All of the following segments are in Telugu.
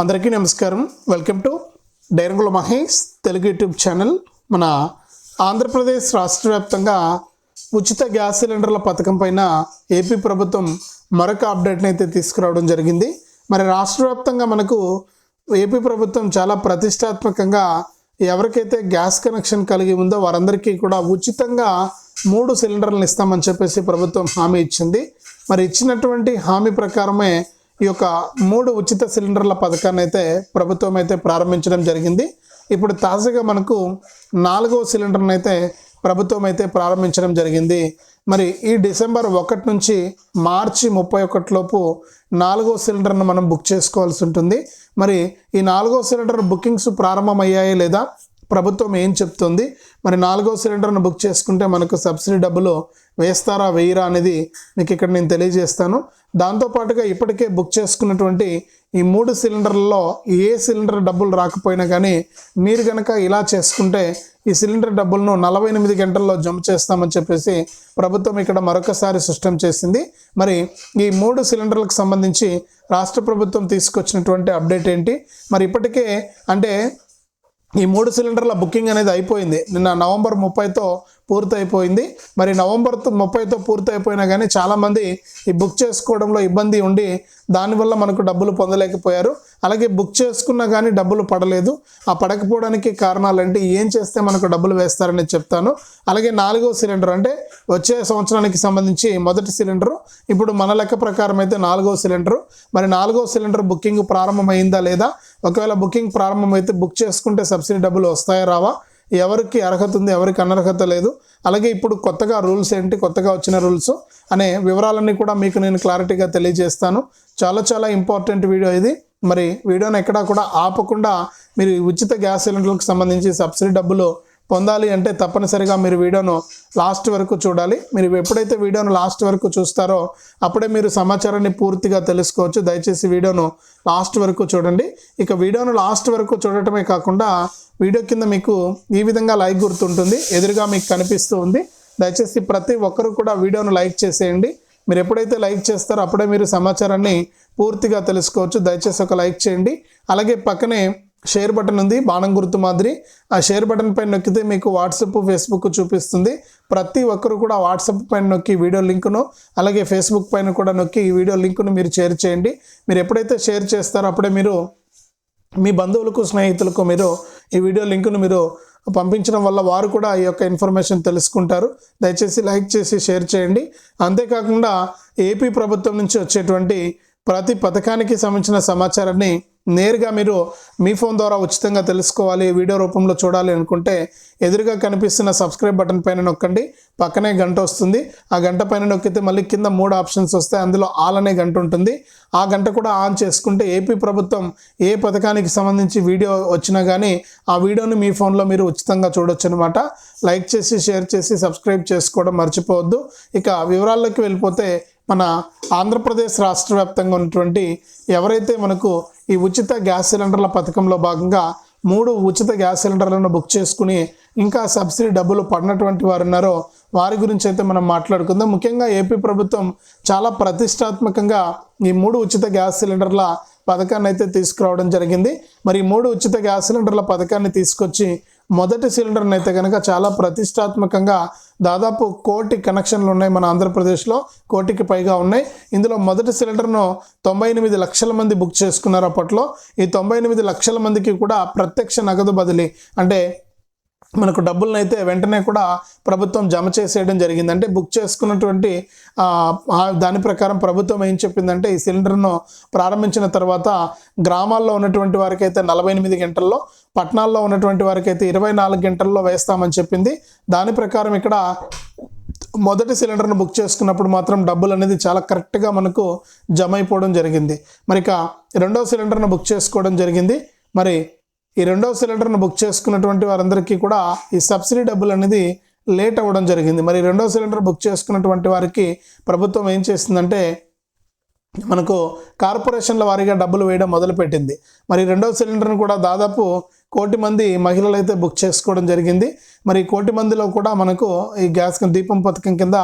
అందరికీ నమస్కారం. Welcome to Dairangula Mahesh Telugu YouTube channel. మన ఆంధ్రప్రదేశ్ రాష్ట్ర వ్యాప్తంగా ఉచిత గ్యాస్ సిలిండర్ల పథకం పైన ఏపీ ప్రభుత్వం మరొక అప్డేట్ని అయితే తీసుకురావడం జరిగింది. మరి రాష్ట్ర వ్యాప్తంగా మనకు ఏపీ ప్రభుత్వం చాలా ప్రతిష్టాత్మకంగా ఎవరికైతే గ్యాస్ కనెక్షన్ కలిగి ఉందో వారందరికీ కూడా ఉచితంగా మూడు సిలిండర్లను ఇస్తామని చెప్పేసి ప్రభుత్వం హామీ ఇచ్చింది. మరి ఇచ్చినటువంటి హామీ ప్రకారమే ఈ యొక్క మూడు ఉచిత సిలిండర్ల పథకాన్ని అయితే ప్రభుత్వం అయితే ప్రారంభించడం జరిగింది. ఇప్పుడు తాజాగా మనకు నాలుగవ సిలిండర్ని అయితే ప్రభుత్వం అయితే ప్రారంభించడం జరిగింది. మరి ఈ డిసెంబర్ ఒకటి నుంచి మార్చి ముప్పై ఒకటిలోపు నాలుగో సిలిండర్ను మనం బుక్ చేసుకోవాల్సి ఉంటుంది. మరి ఈ నాలుగో సిలిండర్ బుకింగ్స్ ప్రారంభమయ్యాయి లేదా? ప్రభుత్వం ఏం చెప్తుంది? మరి నాలుగో సిలిండర్ను బుక్ చేసుకుంటే మనకు సబ్సిడీ డబ్బులు వేస్తారా వేయరా అనేది మీకు ఇక్కడ నేను తెలియజేస్తాను. దాంతోపాటుగా ఇప్పటికే బుక్ చేసుకున్నటువంటి ఈ మూడు సిలిండర్లలో ఏ సిలిండర్ డబ్బులు రాకపోయినా కానీ మీరు కనుక ఇలా చేసుకుంటే ఈ సిలిండర్ డబ్బులను నలభై ఎనిమిది గంటల్లో జమ చేస్తామని చెప్పేసి ప్రభుత్వం ఇక్కడ మరొకసారి స్పష్టం చేసింది. మరి ఈ మూడు సిలిండర్లకు సంబంధించి రాష్ట్ర ప్రభుత్వం తీసుకొచ్చినటువంటి అప్డేట్ ఏంటి? మరి ఇప్పటికే అంటే ఈ మూడు సిలిండర్ల బుకింగ్ అనేది అయిపోయింది. నిన్న నవంబర్ ముప్పైతో పూర్తయిపోయింది. మరి నవంబర్ ముప్పైతో పూర్తయిపోయినా కానీ చాలామంది ఈ బుక్ చేసుకోవడంలో ఇబ్బంది ఉండి దానివల్ల మనకు డబ్బులు పొందలేకపోయారు. అలాగే బుక్ చేసుకున్నా కానీ డబ్బులు పడలేదు. ఆ పడకపోవడానికి కారణాలు అంటే ఏం చేస్తే మనకు డబ్బులు వేస్తారని చెప్తాను. అలాగే నాలుగో సిలిండర్ అంటే వచ్చే సంవత్సరానికి సంబంధించి మొదటి సిలిండరు. ఇప్పుడు మన లెక్క ప్రకారం అయితే నాలుగో సిలిండరు. మరి నాలుగో సిలిండర్ బుకింగ్ ప్రారంభమైందా లేదా? ఒకవేళ బుకింగ్ ప్రారంభమైతే బుక్ చేసుకుంటే సబ్సిడీ డబ్బులు వస్తాయా రావా? ఎవరికి అర్హత ఉంది ఎవరికి అనర్హత లేదు. అలాగే ఇప్పుడు కొత్తగా రూల్స్ ఏంటి కొత్తగా వచ్చిన రూల్స్ అనే వివరాలన్నీ కూడా మీకు నేను క్లారిటీగా తెలియజేస్తాను. చాలా చాలా ఇంపార్టెంట్ వీడియో ఇది. మరి వీడియోని ఎక్కడా కూడా ఆపకుండా మీరు ఉచిత గ్యాస్ సిలిండర్లకు సంబంధించి సబ్సిడీ డబ్బులు పొందాలి అంటే తప్పనిసరిగా మీరు వీడియోను లాస్ట్ వరకు చూడాలి. మీరు ఎప్పుడైతే వీడియోను లాస్ట్ వరకు చూస్తారో అప్పుడే మీరు సమాచారాన్ని పూర్తిగా తెలుసుకోవచ్చు. దయచేసి వీడియోను లాస్ట్ వరకు చూడండి. ఇక వీడియోను లాస్ట్ వరకు చూడటమే కాకుండా వీడియో కింద మీకు ఈ విధంగా లైక్ గుర్తుంటుంది. ఎదురుగా మీకు కనిపిస్తూ ఉంది. దయచేసి ప్రతి ఒక్కరు కూడా వీడియోను లైక్ చేసేయండి. మీరు ఎప్పుడైతే లైక్ చేస్తారో అప్పుడే మీరు సమాచారాన్ని పూర్తిగా తెలుసుకోవచ్చు. దయచేసి ఒక లైక్ చేయండి. అలాగే పక్కనే షేర్ బటన్ ఉంది బాణం గుర్తు మాదిరి. ఆ షేర్ బటన్ పైన నొక్కితే మీకు వాట్సాప్ ఫేస్బుక్ చూపిస్తుంది. ప్రతి ఒక్కరు కూడా వాట్సాప్ పైన నొక్కి వీడియో లింకును అలాగే ఫేస్బుక్ పైన కూడా నొక్కి ఈ వీడియో లింకును మీరు షేర్ చేయండి. మీరు ఎప్పుడైతే షేర్ చేస్తారో అప్పుడే మీరు మీ బంధువులకు స్నేహితులకు మీరు ఈ వీడియో లింకును మీరు పంపించడం వల్ల వారు కూడా ఈ యొక్క ఇన్ఫర్మేషన్ తెలుసుకుంటారు. దయచేసి లైక్ చేసి షేర్ చేయండి. అంతేకాకుండా ఏపీ ప్రభుత్వం నుంచి వచ్చేటువంటి ప్రతి పథకానికి సంబంధించిన సమాచారాన్ని నేరుగా మీరు మీ ఫోన్ ద్వారా ఉచితంగా తెలుసుకోవాలి వీడియో రూపంలో చూడాలి అనుకుంటే ఎదురుగా కనిపిస్తున్న సబ్స్క్రైబ్ బటన్ పైన నొక్కండి. పక్కనే గంట వస్తుంది. ఆ గంట పైన నొక్కితే మళ్ళీ కింద మూడు ఆప్షన్స్ వస్తాయి. అందులో ఆల్ అనే గంట ఉంటుంది. ఆ గంట కూడా ఆన్ చేసుకుంటే ఏపీ ప్రభుత్వం ఏ పథకానికి సంబంధించి వీడియో వచ్చినా కానీ ఆ వీడియోని మీ ఫోన్లో మీరు ఉచితంగా చూడొచ్చు అనమాట లైక్ చేసి షేర్ చేసి సబ్స్క్రైబ్ చేసుకోవడం మర్చిపోవద్దు. ఇక వివరాల్లోకి వెళ్ళిపోతే మన ఆంధ్రప్రదేశ్ రాష్ట్ర వ్యాప్తంగా ఉన్నటువంటి ఎవరైతే మనకు ఈ ఉచిత గ్యాస్ సిలిండర్ల పథకంలో భాగంగా మూడు ఉచిత గ్యాస్ సిలిండర్లను బుక్ చేసుకుని ఇంకా సబ్సిడీ డబ్బులు పడినటువంటి వారు ఉన్నారో వారి గురించి అయితే మనం మాట్లాడుకుందాం. ముఖ్యంగా ఏపీ ప్రభుత్వం చాలా ప్రతిష్టాత్మకంగా ఈ మూడు ఉచిత గ్యాస్ సిలిండర్ల పథకాన్ని అయితే తీసుకురావడం జరిగింది. మరి ఈ మూడు ఉచిత గ్యాస్ సిలిండర్ల పథకాన్ని తీసుకొచ్చి మొదటి సిలిండర్ని అయితే కనుక చాలా ప్రతిష్టాత్మకంగా దాదాపు కోటి కనెక్షన్లు ఉన్నాయి మన ఆంధ్రప్రదేశ్లో కోటికి పైగా ఉన్నాయి. ఇందులో మొదటి సిలిండర్ను తొంభై ఎనిమిది లక్షల మంది బుక్ చేసుకున్నారు అప్పట్లో. ఈ తొంభై ఎనిమిది లక్షల మందికి కూడా ప్రత్యక్ష నగదు బదిలీ అంటే మనకు డబ్బులను అయితే వెంటనే కూడా ప్రభుత్వం జమ చేసేయడం జరిగింది. అంటే బుక్ చేసుకున్నటువంటి దాని ప్రకారం ప్రభుత్వం ఏం చెప్పిందంటే ఈ సిలిండర్ను ప్రారంభించిన తర్వాత గ్రామాల్లో ఉన్నటువంటి వారికైతే నలభై ఎనిమిది గంటల్లో పట్టణాల్లో ఉన్నటువంటి వారికైతే ఇరవై నాలుగు గంటల్లో వేస్తామని చెప్పింది. దాని ప్రకారం ఇక్కడ మొదటి సిలిండర్ను బుక్ చేసుకున్నప్పుడు మాత్రం డబ్బులు అనేది చాలా కరెక్ట్గా మనకు జమ అయిపోవడం జరిగింది. మరి ఇక రెండో సిలిండర్ను బుక్ చేసుకోవడం జరిగింది. మరి ఈ రెండవ సిలిండర్ను బుక్ చేసుకున్నటువంటి వారందరికీ కూడా ఈ సబ్సిడీ డబ్బులు అనేది లేట్ అవ్వడం జరిగింది. మరి రెండవ సిలిండర్ బుక్ చేసుకున్నటువంటి వారికి ప్రభుత్వం ఏం చేస్తుందంటే మనకు కార్పొరేషన్ల వారీగా డబ్బులు వేయడం మొదలుపెట్టింది. మరి రెండవ సిలిండర్ను కూడా దాదాపు కోటి మంది మహిళలు అయితే బుక్ చేసుకోవడం జరిగింది. మరి కోటి మందిలో కూడా మనకు ఈ గ్యాస్ దీపం పథకం కింద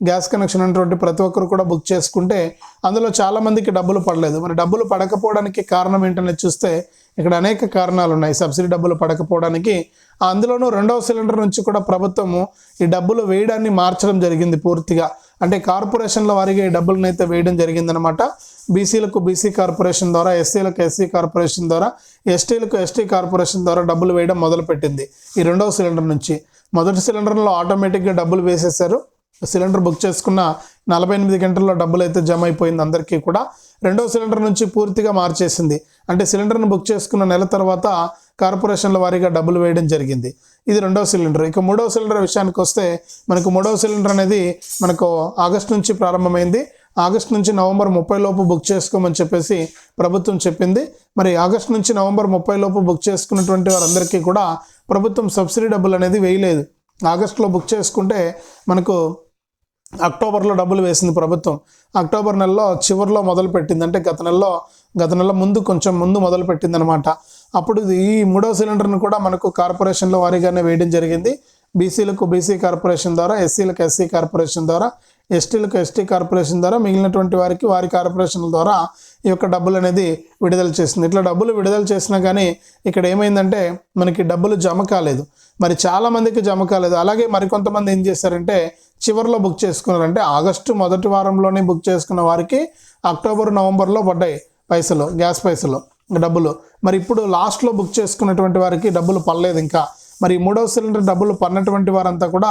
గ్యాస్ కనెక్షన్ అనేటువంటి ప్రతి ఒక్కరు కూడా బుక్ చేసుకుంటే అందులో చాలామందికి డబ్బులు పడలేదు. మరి డబ్బులు పడకపోవడానికి కారణం ఏంటనేది చూస్తే ఇక్కడ అనేక కారణాలు ఉన్నాయి. సబ్సిడీ డబ్బులు పడకపోవడానికి అందులోనూ రెండవ సిలిండర్ నుంచి కూడా ప్రభుత్వము ఈ డబ్బులు వేయడాన్ని మార్చడం జరిగింది పూర్తిగా. అంటే కార్పొరేషన్ల వారిగా ఈ డబ్బులను అయితే వేయడం జరిగిందనమాట బీసీలకు బీసీ కార్పొరేషన్ ద్వారా ఎస్సీలకు ఎస్సీ కార్పొరేషన్ ద్వారా ఎస్టీలకు ఎస్టీ కార్పొరేషన్ ద్వారా డబ్బులు వేయడం మొదలుపెట్టింది ఈ రెండవ సిలిండర్ నుంచి. మొదటి సిలిండర్లో ఆటోమేటిక్గా డబ్బులు వేసేసారు సిలిండర్ బుక్ చేసుకున్న నలభై ఎనిమిది గంటల్లో డబ్బులు అయితే జమ అయిపోయింది అందరికీ కూడా. రెండో సిలిండర్ నుంచి పూర్తిగా మార్చేసింది. అంటే సిలిండర్ను బుక్ చేసుకున్న నెల తర్వాత కార్పొరేషన్ల వారీగా డబ్బులు వేయడం జరిగింది. ఇది రెండో సిలిండర్. ఇక మూడో సిలిండర్ విషయానికి వస్తే మనకు మూడవ సిలిండర్ అనేది మనకు ఆగస్ట్ నుంచి ప్రారంభమైంది. ఆగస్ట్ నుంచి నవంబర్ ముప్పై లోపు బుక్ చేసుకోమని చెప్పేసి ప్రభుత్వం చెప్పింది. మరి ఆగస్ట్ నుంచి నవంబర్ ముప్పై లోపు బుక్ చేసుకున్నటువంటి వారందరికీ కూడా ప్రభుత్వం సబ్సిడీ డబ్బులు అనేది వేయలేదు. ఆగస్టులో బుక్ చేసుకుంటే మనకు అక్టోబర్లో డబ్బులు వేసింది ప్రభుత్వం. అక్టోబర్ నెలలో చివరిలో మొదలు పెట్టింది. అంటే గత నెలలో గత నెల ముందు కొంచెం ముందు మొదలు పెట్టిందనమాట అప్పుడు ఈ మూడో సిలిండర్ను కూడా మనకు కార్పొరేషన్ల వారీగానే వేయడం జరిగింది. బీసీలకు బీసీ కార్పొరేషన్ ద్వారా ఎస్సీలకు ఎస్సీ కార్పొరేషన్ ద్వారా ఎస్టీలకు ఎస్టీ కార్పొరేషన్ ద్వారా మిగిలినటువంటి వారికి వారి కార్పొరేషన్ల ద్వారా ఈ యొక్క డబ్బులు అనేది విడుదల చేసింది. ఇట్లా డబ్బులు విడుదల చేసినా కానీ ఇక్కడ ఏమైందంటే మనకి డబ్బులు జమ కాలేదు. మరి చాలామందికి జమ కాలేదు. అలాగే మరికొంతమంది ఏం చేశారంటే చివరిలో బుక్ చేసుకున్నారు అంటే ఆగస్టు మొదటి వారంలోనే బుక్ చేసుకున్న వారికి అక్టోబర్ నవంబర్లో పడ్డాయి పైసలు గ్యాస్ పైసలు డబ్బులు. మరి ఇప్పుడు లాస్ట్లో బుక్ చేసుకున్నటువంటి వారికి డబ్బులు పడలేదు ఇంకా. మరి మూడో మూడవ సిలిండర్ డబ్బులు పడినటువంటి వారంతా కూడా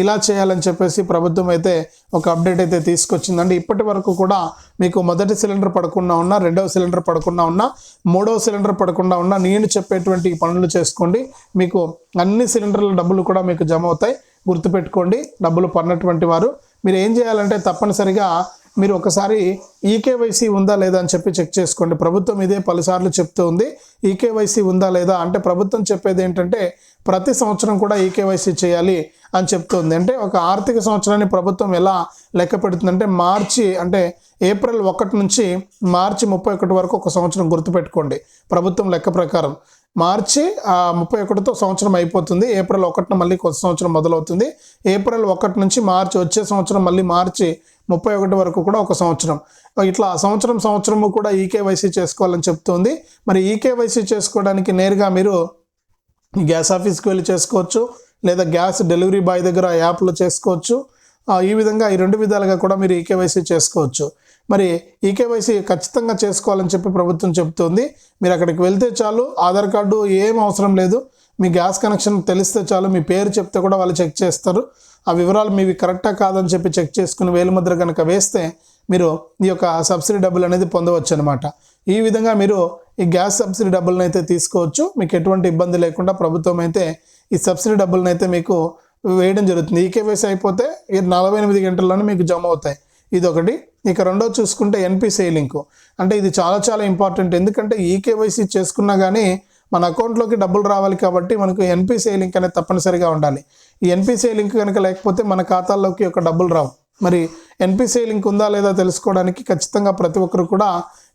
ఇలా చేయాలని చెప్పేసి ప్రభుత్వం అయితే ఒక అప్డేట్ అయితే తీసుకొచ్చిందండి. ఇప్పటి వరకు కూడా మీకు మొదటి సిలిండర్ పడకుండా ఉన్నా రెండవ సిలిండర్ పడకుండా ఉన్నా మూడవ సిలిండర్ పడకుండా ఉన్నా నేను చెప్పేటువంటి పనులు చేసుకోండి. మీకు అన్ని సిలిండర్ల డబ్బులు కూడా మీకు జమ అవుతాయి. గుర్తుపెట్టుకోండి డబ్బులు పన్నటువంటి వారు. మీరు ఏం చేయాలంటే తప్పనిసరిగా మీరు ఒకసారి ఈకేవైసీ ఉందా లేదా అని చెప్పి చెక్ చేసుకోండి. ప్రభుత్వం ఇదే పలుసార్లు చెప్తూ ఉంది. ఈకేవైసీ ఉందా లేదా అంటే ప్రభుత్వం చెప్పేది ఏంటంటే ప్రతి సంవత్సరం కూడా ఈకేవైసీ చేయాలి అని చెప్తుంది. అంటే ఒక ఆర్థిక సంవత్సరాన్ని ప్రభుత్వం ఎలా లెక్క పెడుతుందంటే మార్చి అంటే ఏప్రిల్ ఒకటి నుంచి మార్చి ముప్పై ఒకటి వరకు ఒక సంవత్సరం గుర్తుపెట్టుకోండి. ప్రభుత్వం లెక్క ప్రకారం మార్చి ముప్పై ఒకటితో సంవత్సరం అయిపోతుంది. ఏప్రిల్ ఒకటిన మళ్ళీ కొత్త సంవత్సరం మొదలవుతుంది. ఏప్రిల్ ఒకటి నుంచి మార్చి వచ్చే సంవత్సరం మళ్ళీ మార్చి ముప్పై ఒకటి వరకు కూడా ఒక సంవత్సరం. ఇట్లా సంవత్సరం సంవత్సరము కూడా ఈకేవైసీ చేసుకోవాలని చెప్తుంది. మరి ఈకేవైసీ చేసుకోవడానికి నేరుగా మీరు గ్యాస్ ఆఫీస్కి వెళ్ళి చేసుకోవచ్చు లేదా గ్యాస్ డెలివరీ బాయ్ దగ్గర యాప్లో చేసుకోవచ్చు. ఈ విధంగా ఈ రెండు విధాలుగా కూడా మీరు ఈకేవైసీ చేసుకోవచ్చు. మరి ఈకేవైసీ ఖచ్చితంగా చేసుకోవాలని చెప్పి ప్రభుత్వం చెప్తుంది. మీరు అక్కడికి వెళ్తే చాలు ఆధార్ కార్డు ఏం అవసరం లేదు. మీ గ్యాస్ కనెక్షన్ తెలిస్తే చాలు మీ పేరు చెప్తే కూడా వాళ్ళు చెక్ చేస్తారు. ఆ వివరాలు మీవి కరెక్టా కాదని చెప్పి చెక్ చేసుకుని వేలుముద్ర కనుక వేస్తే మీరు ఈ యొక్క సబ్సిడీ డబ్బులు అనేది పొందవచ్చు అనమాట ఈ విధంగా మీరు ఈ గ్యాస్ సబ్సిడీ డబ్బులను అయితే తీసుకోవచ్చు. మీకు ఎటువంటి ఇబ్బంది లేకుండా ప్రభుత్వం అయితే ఈ సబ్సిడీ డబ్బులను అయితే మీకు వేయడం జరుగుతుంది. ఈకేవైసీ అయిపోతే ఈ నలభై ఎనిమిది గంటల్లోనే మీకు జమ అవుతాయి. ఇది ఒకటి ఇక రెండో చూసుకుంటే ఎన్పిసిఐ లింకు. అంటే ఇది చాలా చాలా ఇంపార్టెంట్. ఎందుకంటే ఈకేవైసీ చేసుకున్నా కానీ మన అకౌంట్లోకి డబ్బులు రావాలి కాబట్టి మనకు ఎన్పిసిఐ లింక్ అనేది తప్పనిసరిగా ఉండాలి. ఈ ఎన్పిసిఐ లింక్ కనుక లేకపోతే మన ఖాతాల్లోకి ఒక డబ్బులు రావు. మరి ఎన్పిసిఐ లింక్ ఉందా లేదా తెలుసుకోవడానికి ఖచ్చితంగా ప్రతి ఒక్కరు కూడా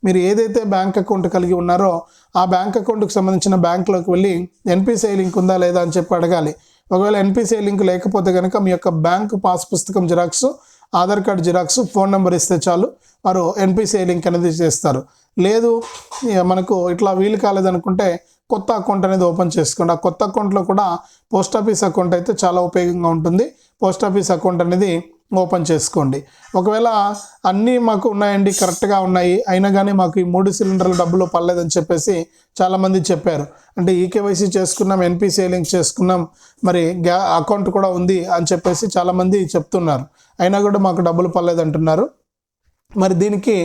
మీరు ఏదైతే బ్యాంక్ అకౌంట్ కలిగి ఉన్నారో ఆ బ్యాంక్ అకౌంట్కి సంబంధించిన బ్యాంక్లోకి వెళ్ళి ఎన్పిసిఐ లింక్ ఉందా లేదా అని చెప్పి అడగాలి. ఒకవేళ ఎన్పిసిఐ లింక్ లేకపోతే కనుక మీ యొక్క బ్యాంక్ పాస్ పుస్తకం xerox Aadhaar card xerox phone number ఇస్తే చాలు. వారు ఎన్పిసిఐ లింక్ అనేది చేస్తారు. లేదు మనకు ఇట్లా వీలు కాలేదనుకుంటే కొత్త అకౌంట్ అనేది ఓపెన్ చేసుకోండి. ఆ కొత్త అకౌంట్లో కూడా పోస్ట్ ఆఫీస్ అకౌంట్ అయితే చాలా ఉపయోగంగా ఉంటుంది. పోస్ట్ ఆఫీస్ అకౌంట్ అనేది ఓపెన్ చేసుకోండి. ఒకవేళ అన్నీ మాకు ఉన్నాయండి కరెక్ట్గా ఉన్నాయి అయినా కానీ మాకు ఈ మూడు సిలిండర్ల డబ్బులు పర్లేదని చెప్పేసి చాలామంది చెప్పారు. అంటే ఈకేవైసీ చేసుకున్నాం ఎన్పిసిఐ లింక్ చేసుకున్నాం మరి గ్యా అకౌంట్ కూడా ఉంది అని చెప్పేసి చాలామంది చెప్తున్నారు. అయినా కూడా మాకు డబ్బులు పర్లేదు అంటున్నారు మరి దీనికి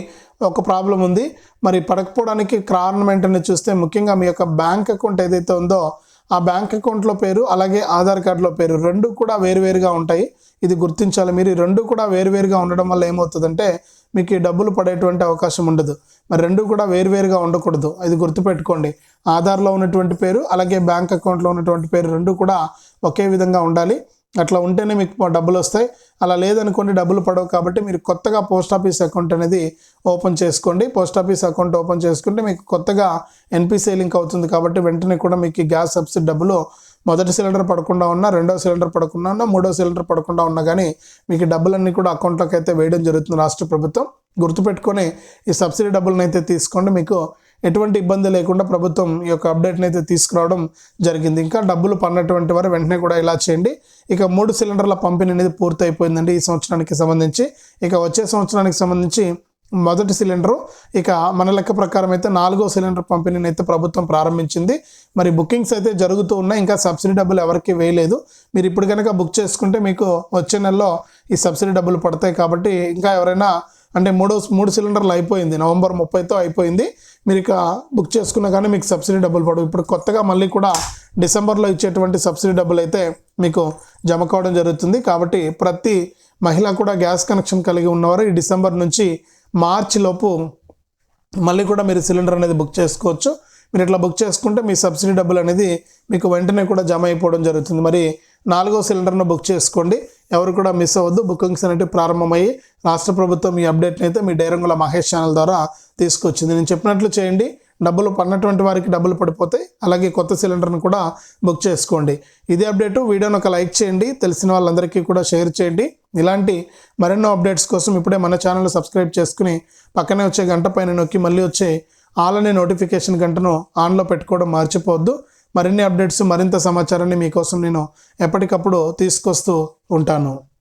ఒక ప్రాబ్లం ఉంది. మరి పడకపోవడానికి కారణం ఏంటని చూస్తే ముఖ్యంగా మీ యొక్క బ్యాంక్ అకౌంట్ ఏదైతే ఉందో ఆ బ్యాంక్ అకౌంట్లో పేరు అలాగే ఆధార్ కార్డులో పేరు రెండు కూడా వేరువేరుగా ఉంటాయి. ఇది గుర్తించాలి మీరు. రెండు కూడా వేరువేరుగా ఉండడం వల్ల ఏమవుతుందంటే మీకు ఈ డబ్బులు పడేటువంటి అవకాశం ఉండదు. మరి రెండు కూడా వేరువేరుగా ఉండకూడదు. ఇది గుర్తుపెట్టుకోండి. ఆధార్లో ఉన్నటువంటి పేరు అలాగే బ్యాంక్ అకౌంట్లో ఉన్నటువంటి పేరు రెండు కూడా ఒకే విధంగా ఉండాలి. అట్లా ఉంటేనే మీకు డబ్బులు వస్తాయి. అలా లేదనుకోండి డబ్బులు పడవు కాబట్టి మీరు కొత్తగా పోస్ట్ ఆఫీస్ అకౌంట్ అనేది ఓపెన్ చేసుకోండి. పోస్ట్ ఆఫీస్ అకౌంట్ ఓపెన్ చేసుకుంటే మీకు కొత్తగా ఎన్పిసిఐ లింక్ అవుతుంది కాబట్టి వెంటనే కూడా మీకు గ్యాస్ సబ్సిడీ డబ్బులు మొదటి సిలిండర్ పడకుండా ఉన్నా రెండో సిలిండర్ పడకుండా ఉన్నా మూడో సిలిండర్ పడకుండా ఉన్నా కానీ మీకు డబ్బులన్నీ కూడా అకౌంట్లోకి అయితే వేయడం జరుగుతుంది రాష్ట్ర ప్రభుత్వం. గుర్తుపెట్టుకొని ఈ సబ్సిడీ డబ్బులను అయితే తీసుకోండి. మీకు ఎటువంటి ఇబ్బంది లేకుండా ప్రభుత్వం ఈ యొక్క అప్డేట్ని అయితే తీసుకురావడం జరిగింది. ఇంకా డబ్బులు పన్నటువంటి వారు వెంటనే కూడా ఇలా చేయండి. ఇక మూడు సిలిండర్ల పంపిణీ అనేది పూర్తయిపోయిందండి ఈ సంవత్సరానికి సంబంధించి. ఇక వచ్చే సంవత్సరానికి సంబంధించి మొదటి సిలిండరు ఇక మన లెక్క ప్రకారం అయితే నాలుగో సిలిండర్ పంపిణీని అయితే ప్రభుత్వం ప్రారంభించింది. మరి బుకింగ్స్ అయితే జరుగుతూ ఉన్నాయి. ఇంకా సబ్సిడీ డబ్బులు ఎవరికి వేయలేదు. మీరు ఇప్పుడు కనుక బుక్ చేసుకుంటే మీకు వచ్చే నెలలో ఈ సబ్సిడీ డబ్బులు పడతాయి కాబట్టి ఇంకా ఎవరైనా అంటే మూడో మూడు సిలిండర్లు అయిపోయింది. నవంబర్ ముప్పైతో అయిపోయింది. మీరు ఇక బుక్ చేసుకున్నా కానీ మీకు సబ్సిడీ డబ్బులు పడవు. ఇప్పుడు కొత్తగా మళ్ళీ కూడా డిసెంబర్లో ఇచ్చేటువంటి సబ్సిడీ డబ్బులు అయితే మీకు జమ కావడం జరుగుతుంది. కాబట్టి ప్రతి మహిళ కూడా గ్యాస్ కనెక్షన్ కలిగి ఉన్నవారు ఈ డిసెంబర్ నుంచి మార్చి లోపు మళ్ళీ కూడా మీరు సిలిండర్ అనేది బుక్ చేసుకోవచ్చు. మీరు ఇట్లా బుక్ చేసుకుంటే మీ సబ్సిడీ డబ్బులు అనేది మీకు వెంటనే కూడా జమ అయిపోవడం జరుగుతుంది. మరి నాలుగో సిలిండర్ను బుక్ చేసుకోండి. ఎవరు కూడా మిస్ అవ్వద్దు. బుకింగ్స్ అనేవి ప్రారంభమయ్యి రాష్ట్ర ప్రభుత్వం ఈ అప్డేట్ని అయితే మీ డైరంగుల మహేష్ ఛానల్ ద్వారా తీసుకొచ్చింది. నేను చెప్పినట్లు చేయండి. డబ్బులు పడినటువంటి వారికి డబ్బులు పడిపోతాయి. అలాగే కొత్త సిలిండర్ను కూడా బుక్ చేసుకోండి. ఇదే అప్డేటు వీడియోని ఒక లైక్ చేయండి. తెలిసిన వాళ్ళందరికీ కూడా షేర్ చేయండి. ఇలాంటి మరెన్నో అప్డేట్స్ కోసం ఇప్పుడే మన ఛానల్ సబ్స్క్రైబ్ చేసుకుని పక్కనే వచ్చే గంట పైన నొక్కి మళ్ళీ వచ్చే ఆల్ అనే నోటిఫికేషన్ గంటను ఆన్లో పెట్టుకోవడం మర్చిపోవద్దు. మరిన్ని అప్డేట్స్ మరింత సమాచారాన్ని మీకోసం నేను ఎప్పటికప్పుడు తీసుకొస్తూ ఉంటాను.